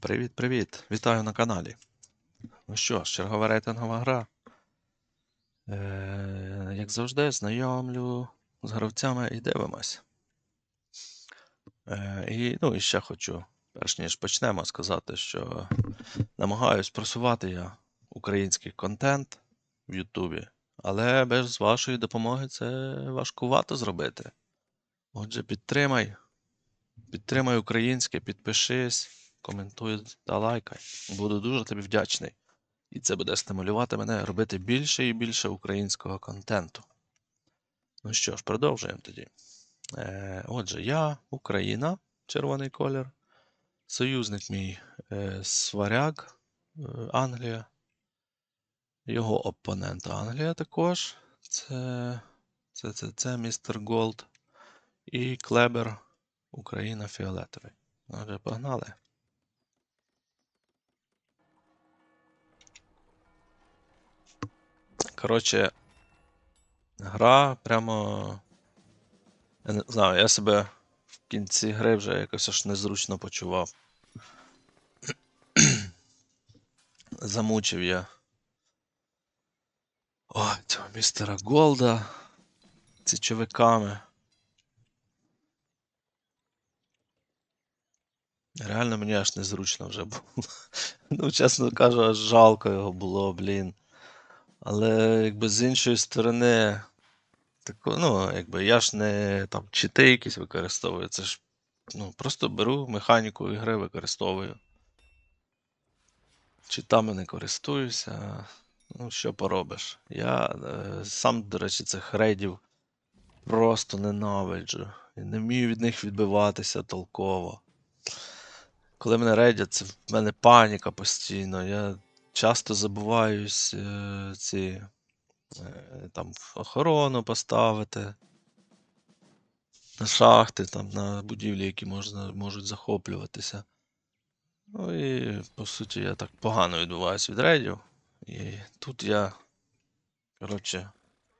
Привіт-привіт! Вітаю на каналі. Ну що ж, чергова рейтингова гра. Е, як завжди, знайомлю з гравцями і дивимось. Е, і, ну, і ще хочу, перш ніж почнемо, сказати, що намагаюсь просувати я український контент в Ютубі, але без вашої допомоги це важкувато зробити. Отже, підтримай. Підтримай українське, підпишись, коментуй та лайкай. Буду дуже тобі вдячний. І це буде стимулювати мене робити більше і більше українського контенту. Ну що ж, продовжуємо тоді. Е, отже, я Україна, червоний колір. Союзник мій е, Сваряг, е, Англія. Його опонент Англія також. Це, це, це, це містер Голд. І Клебер Україна фіолетовий. Отже, погнали. Коротше, гра прямо. Я не знаю, я себе в кінці гри вже якось аж незручно почував. Замучив я. Ой, цього містера Голда. Січовиками. Реально мені аж незручно вже було. Ну, чесно кажу, аж жалко його було, блін. Але якби з іншої сторони, тако, ну, якби я ж не там чити якісь використовую, це ж ну, просто беру механіку ігри, використовую. Читами не користуюся. Ну, що поробиш. Я е, сам, до речі, цих рейдів просто ненавиджу. І не вмію від них відбиватися толково. Коли мене рейдять, це в мене паніка постійно. Я часто забуваюсь е, ці е, там охорону поставити. На шахти, там, на будівлі, які можна, можуть захоплюватися. Ну і по суті я так погано відбуваюсь від рейдів. І тут я. Коротше,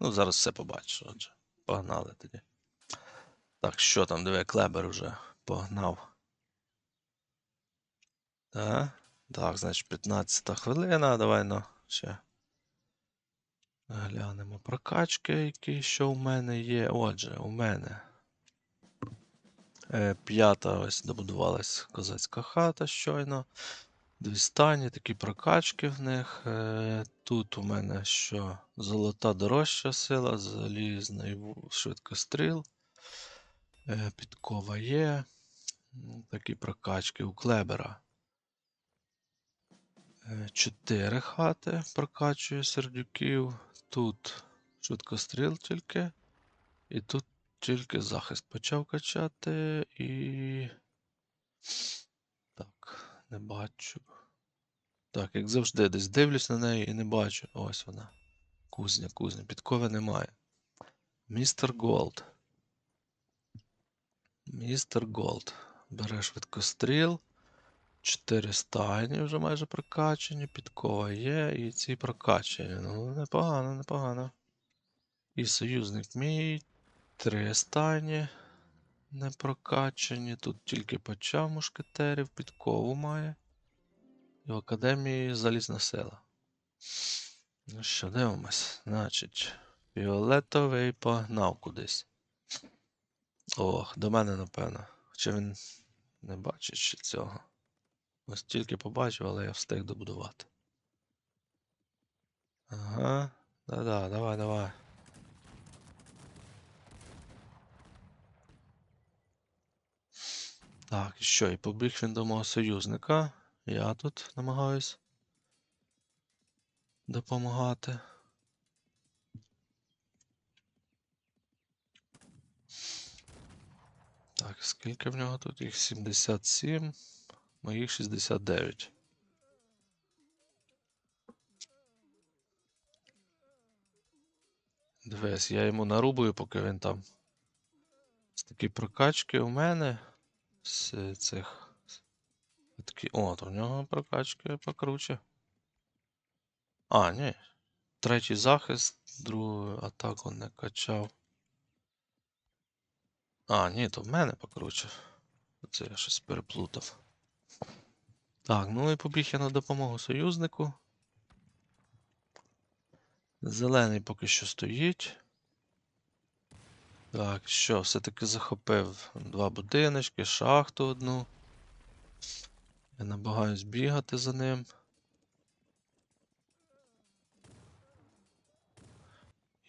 ну зараз все побачу. Отже, погнали тоді. Так, що там, диви, Клебер уже погнав. Так, так, значить, 15 хвилина. Давай ну, ще. Глянемо прокачки, які що у мене є. Отже, у мене. Е, п'ята ось добудувалась козацька хата щойно. Дві стані, такі прокачки в них. Е, тут у мене що? Золота дорожча сила, залізний швидкостріл. Е, підкова є. Такі прокачки у Клебера. Е, Чотири хати прокачую сердюків. Тут швидкостріл тільки. І тут тільки захист почав качати і. Так, не бачу. Так, як завжди, десь дивлюсь на неї і не бачу. Ось вона. Кузня, кузня. Підкови немає. Містер Голд. Містер Голд. Бере швидкостріл. Чотири стайні вже майже прокачані, підкова є, і ці прокачані. Ну, непогано, непогано. І союзник мій. Три стайні не прокачані. Тут тільки почав мушкетерів, підкову має. І в академії залізна сила. Ну що, дивимось. Значить, фіолетовий погнав кудись. Ох, до мене, напевно. Хоча він не бачить ще цього. Ось тільки побачив, але я встиг добудувати. Ага. Да-да, давай, давай. Так, і що? І побіг він до мого союзника. Я тут намагаюсь допомагати. Так, скільки в нього тут? Їх 77, моїх 69. Дивись, я йому нарубую, поки він там. З такі прокачки у мене з цих. Такі, о, то в нього прокачки покруче. А, ні. Третій захист, другу атаку не качав. А, ні, то в мене покруче. Це я щось переплутав. Так, ну і побіг я на допомогу союзнику. Зелений поки що стоїть. Так, що, все-таки захопив два будиночки, шахту одну. Я намагаюсь бігати за ним.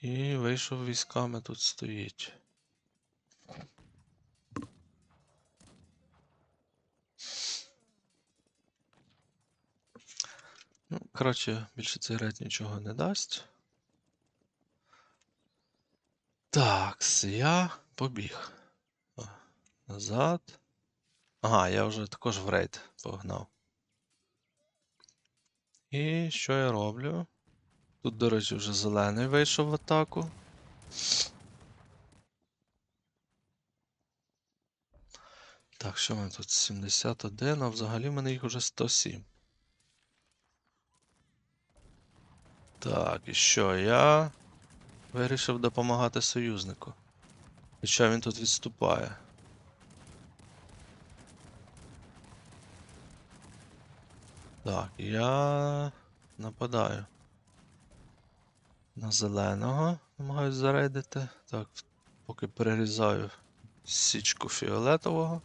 І вийшов військами тут стоїть. Ну, коротше, більше рейд нічого не дасть. Так, я побіг. Назад. Ага, я вже також в рейд погнав. І що я роблю? Тут, до речі, вже зелений вийшов в атаку. Так, що в мене тут 71, а взагалі в мене їх уже 107. Так, і що? Я вирішив допомагати союзнику. Хоча він тут відступає. Так, я нападаю. На зеленого намагаюсь зарейдити. Так, поки перерізаю січку фіолетового.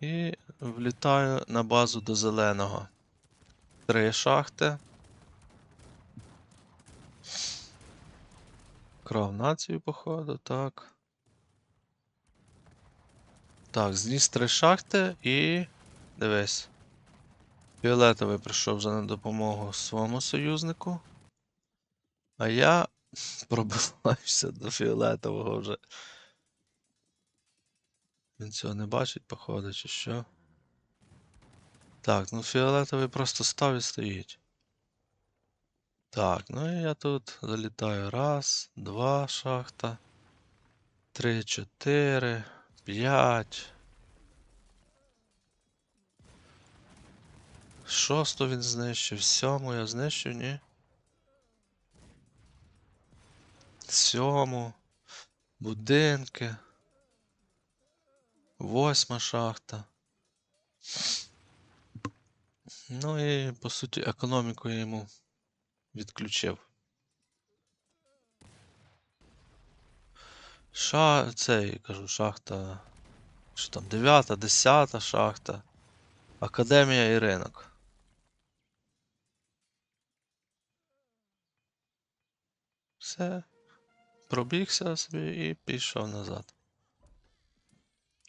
І влітаю на базу до зеленого. Три шахти. Крав націю, походу, так. Так, зніс три шахти і. Дивись. Фіолетовий прийшов вже на допомогу своєму союзнику. А я пробиваюся до фіолетового вже. Він цього не бачить, походу, чи що. Так, ну фіолетовий просто став і стоїть. Так, ну і я тут залітаю. Раз, два шахта. Три, чотири, п'ять. Шосту він знищив, сьому я знищив, ні. Сьому. Будинки. Восьма шахта. Ну і по суті економіку йому відключив. Ша... Цей, кажу, шахта. Що там, дев'ята, десята шахта. Академія і ринок. Все. Пробігся собі і пішов назад.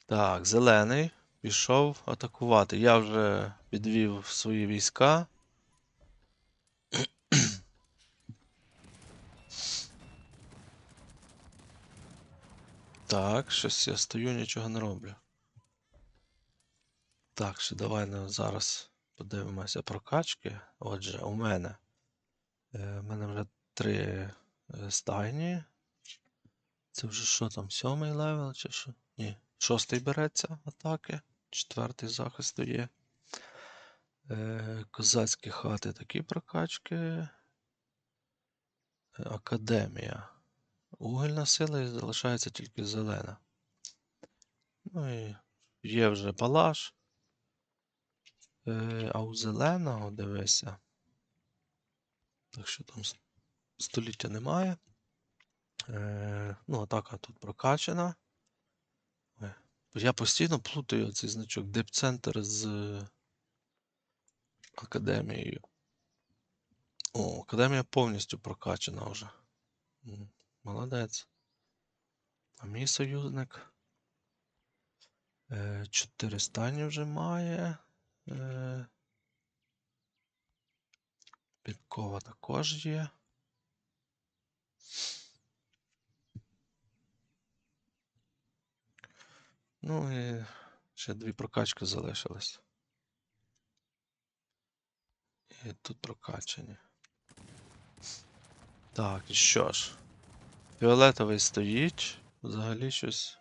Так, зелений пішов атакувати. Я вже підвів свої війська. Так, щось я стою, нічого не роблю. Так, ще давай ну, зараз подивимося прокачки. Отже, у мене. Е, у мене вже три е, стайні. Це вже що там, сьомий левел чи що? Ні, шостий береться атаки, четвертий захисту є. Е, козацькі хати такі прокачки. Е, Академія. Угольна сила залишається тільки зелена. Ну і є вже палаш. Е, а у зеленого дивися. Так що там століття немає. Е, ну, атака тут прокачана. Ой, Я постійно плутаю цей значок Депцентр з е, академією. О, академія повністю прокачана вже. Молодець. А мій союзник. Е, Чотири стані вже має. Е, Підкова також є. Ну і ще дві прокачки залишились. І тут прокачані. Так, і що ж. Фіолетовий стоїть. Взагалі щось.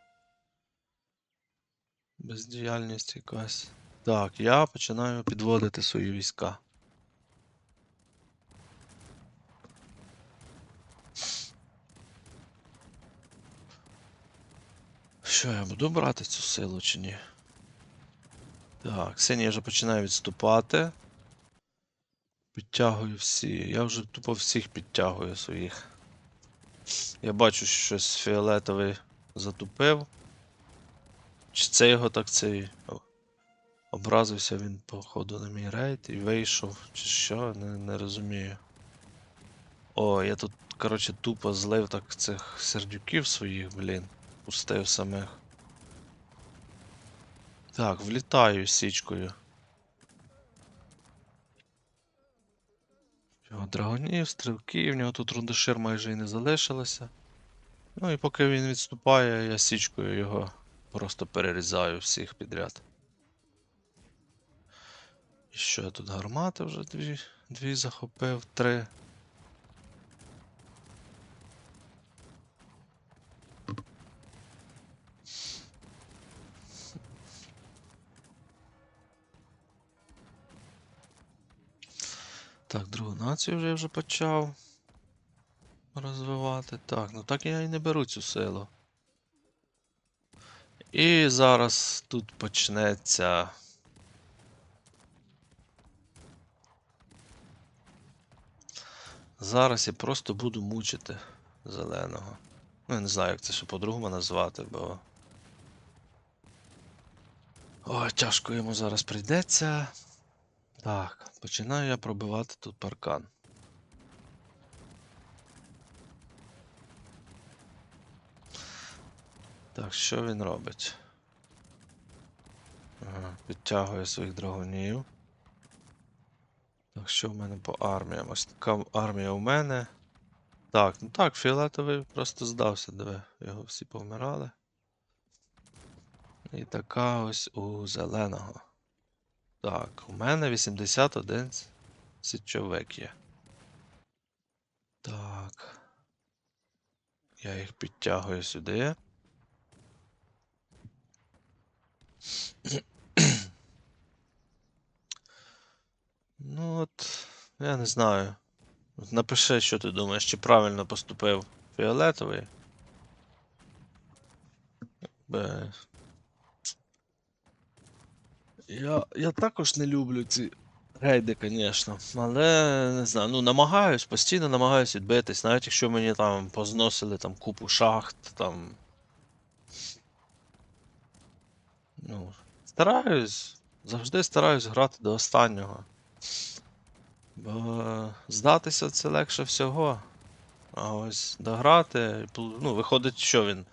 Бездіяльність якась. Так, я починаю підводити свої війська. Що, я буду брати цю силу чи ні? Так, синій вже починає відступати. Підтягую всі. Я вже тупо всіх підтягую своїх. Я бачу, що щось фіолетовий затупив. Чи це його так цей. Образився він, походу, на мій рейд і вийшов, чи що, не, не розумію. О, я тут, коротше, тупо злив так цих сердюків своїх, блін. Пустив самих. Так, влітаю січкою. Його драгонів, стрілків, в нього тут рундашир майже і не залишилося. Ну і поки він відступає, я січкою його просто перерізаю всіх підряд. І що я тут гармати вже дві, дві захопив, три. Так, другу націю вже я вже почав розвивати. Так, ну так я і не беру цю силу. І зараз тут почнеться. Зараз я просто буду мучити зеленого. Ну, я не знаю, як це ще по-другому назвати, бо. Ой, тяжко йому зараз прийдеться. Так, починаю я пробивати тут паркан. Так, що він робить? Ага, підтягує своїх драгунів. Так, що в мене по арміям? Ось така армія у мене. Так, ну так, фіолетовий просто здався, диви, його всі повмирали. І така ось у зеленого. Так, у мене 81 січовик є. Так. Я їх підтягую сюди. Ну от, я не знаю. Напиши, що ти думаєш, чи правильно поступив фіолетовий. Бе... Я, я також не люблю ці рейди, звісно. Але не знаю, ну намагаюсь, постійно намагаюсь відбитись, навіть якщо мені там позносили там купу шахт, там. Ну, стараюсь, завжди стараюсь грати до останнього. Бо здатися це легше всього. А ось дограти, ну, виходить, що він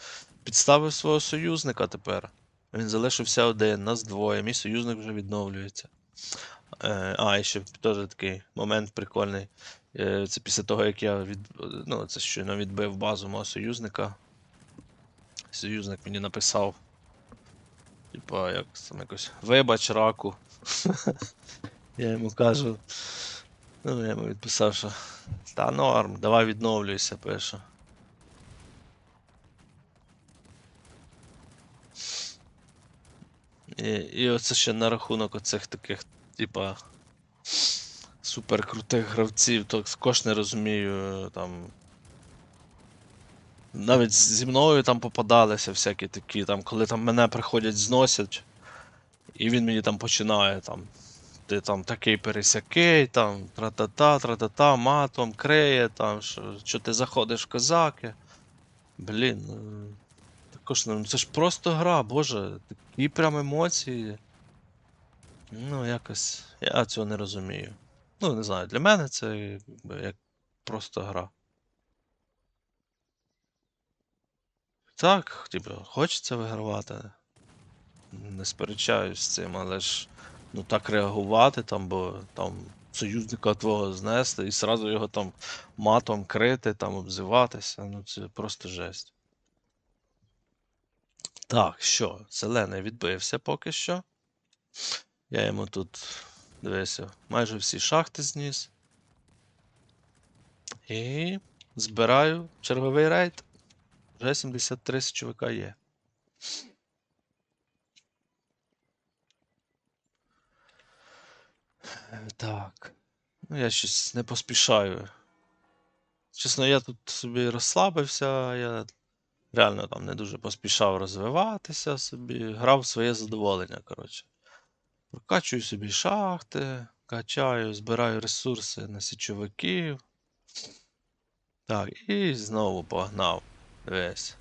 підставив свого союзника тепер. Він залишився один, нас двоє, мій союзник вже відновлюється. Е, а, і ще теж такий момент прикольний. Е, це після того, як я від... ну, це щойно відбив базу мого союзника. Союзник мені написав. Типа, як там якось. Вибач раку. Я йому кажу. Ну, я йому відписав, що. Та норм, давай відновлюйся, пише. І, і оце ще на рахунок оцих таких, типа. Суперкрутих гравців, то також не розумію там. Навіть зі мною там попадалися всякі такі, там, коли там мене приходять, зносять, і він мені там починає там. Ти там такий пересякий, там тра-та-та, тра-та-та, матом, криє, там, що, що ти заходиш в козаки. Блін, ну, також це ж просто гра, боже, такі прям емоції. Ну, якось. Я цього не розумію. Ну, не знаю, для мене це як просто гра. Так, типу, хочеться вигравати. Не сперечаюсь з цим, але ж ну так реагувати там, бо там союзника твого знести і сразу його там матом крити, там обзиватися. Ну це просто жесть. Так, що, зелений відбився поки що. Я йому тут, дивися, майже всі шахти зніс. І збираю черговий рейд. Вже 73 січовика є. Так. Ну, я щось не поспішаю. Чесно, я тут собі розслабився, я реально там не дуже поспішав розвиватися собі, грав своє задоволення, коротше. Прокачую собі шахти, качаю, збираю ресурси на січовиків. Так, і знову погнав. Дивись.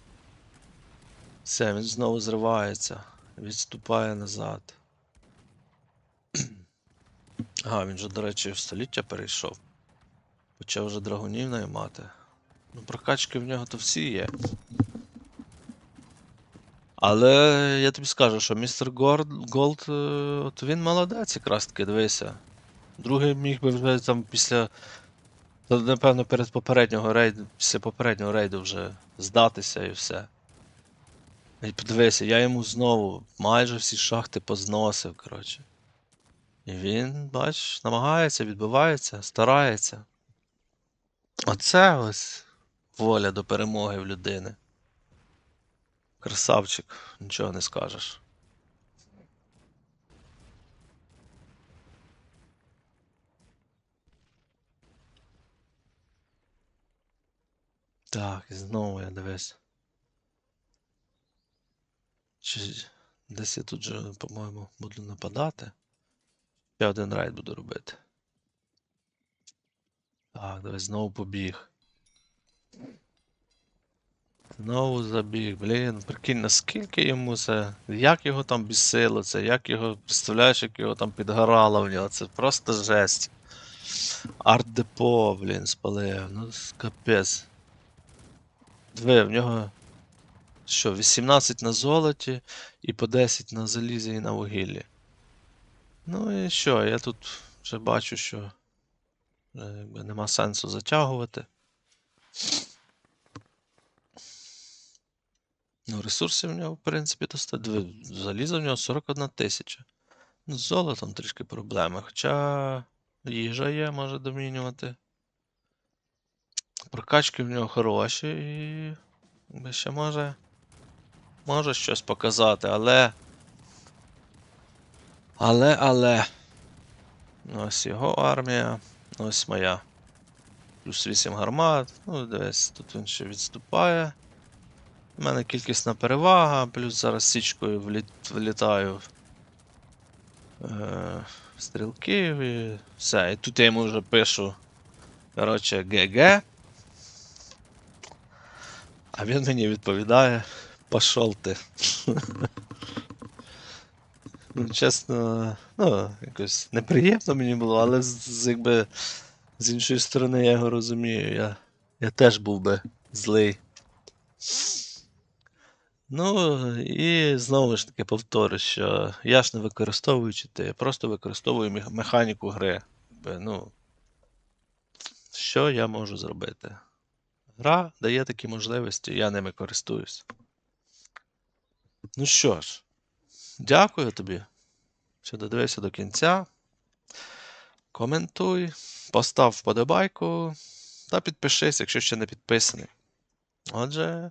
Все, він знову зривається, відступає назад. Ага, він же, до речі, в століття перейшов. Почав вже драгунів наймати. Ну, прокачки в нього то всі є. Але я тобі скажу, що містер Голд, е, от він молодець якраз таки, дивися. Другий міг би вже там після. Напевно, перед попереднього рейду, після попереднього рейду вже здатися і все. І подивися, я йому знову майже всі шахти позносив, коротше. І він, бач, намагається, відбивається, старається. Оце ось воля до перемоги в людини. Красавчик, нічого не скажеш. Так, і знову я дивись. Чи десь я тут же, по-моєму, буду нападати. Я один рейд буду робити. Так, давай знову побіг. Знову забіг. Блін, прикинь, наскільки йому це. Як його там бісило це, як його. Представляєш, як його там підгорало в нього. Це просто жесть. Арт-депо, блін, спалив. Ну, капець. Диви, в нього. Що, 18 на золоті і по 10 на залізі і на вугіллі. Ну і що, я тут вже бачу, що е, якби нема сенсу затягувати. Ну, ресурсів в нього, в принципі, достатньо. Заліза в нього 41 тисяча. Ну, з золотом трішки проблеми. Хоча їжа є, може домінювати. Прокачки в нього хороші і якби ще може. Може щось показати, але. Але, але. Ось його армія, ось моя. Плюс 8 гармат. Ну, дивись, тут він ще відступає. У мене кількісна перевага, плюс зараз січкою вліт, влітаю е, стрілків і все. І тут я йому вже пишу. Коротше, ГГ. А він мені відповідає. Пошов ти. Ну, чесно, ну, якось неприємно мені було, але з- якби з іншої сторони я його розумію. Я, я теж був би злий. Ну, і знову ж таки повторю, що я ж не використовую чити, я просто використовую мех- механіку гри. Ну, що я можу зробити? Гра дає такі можливості, я ними користуюсь. Ну що ж, дякую тобі, що додивився до кінця. Коментуй, постав вподобайку та підпишись, якщо ще не підписаний. Отже,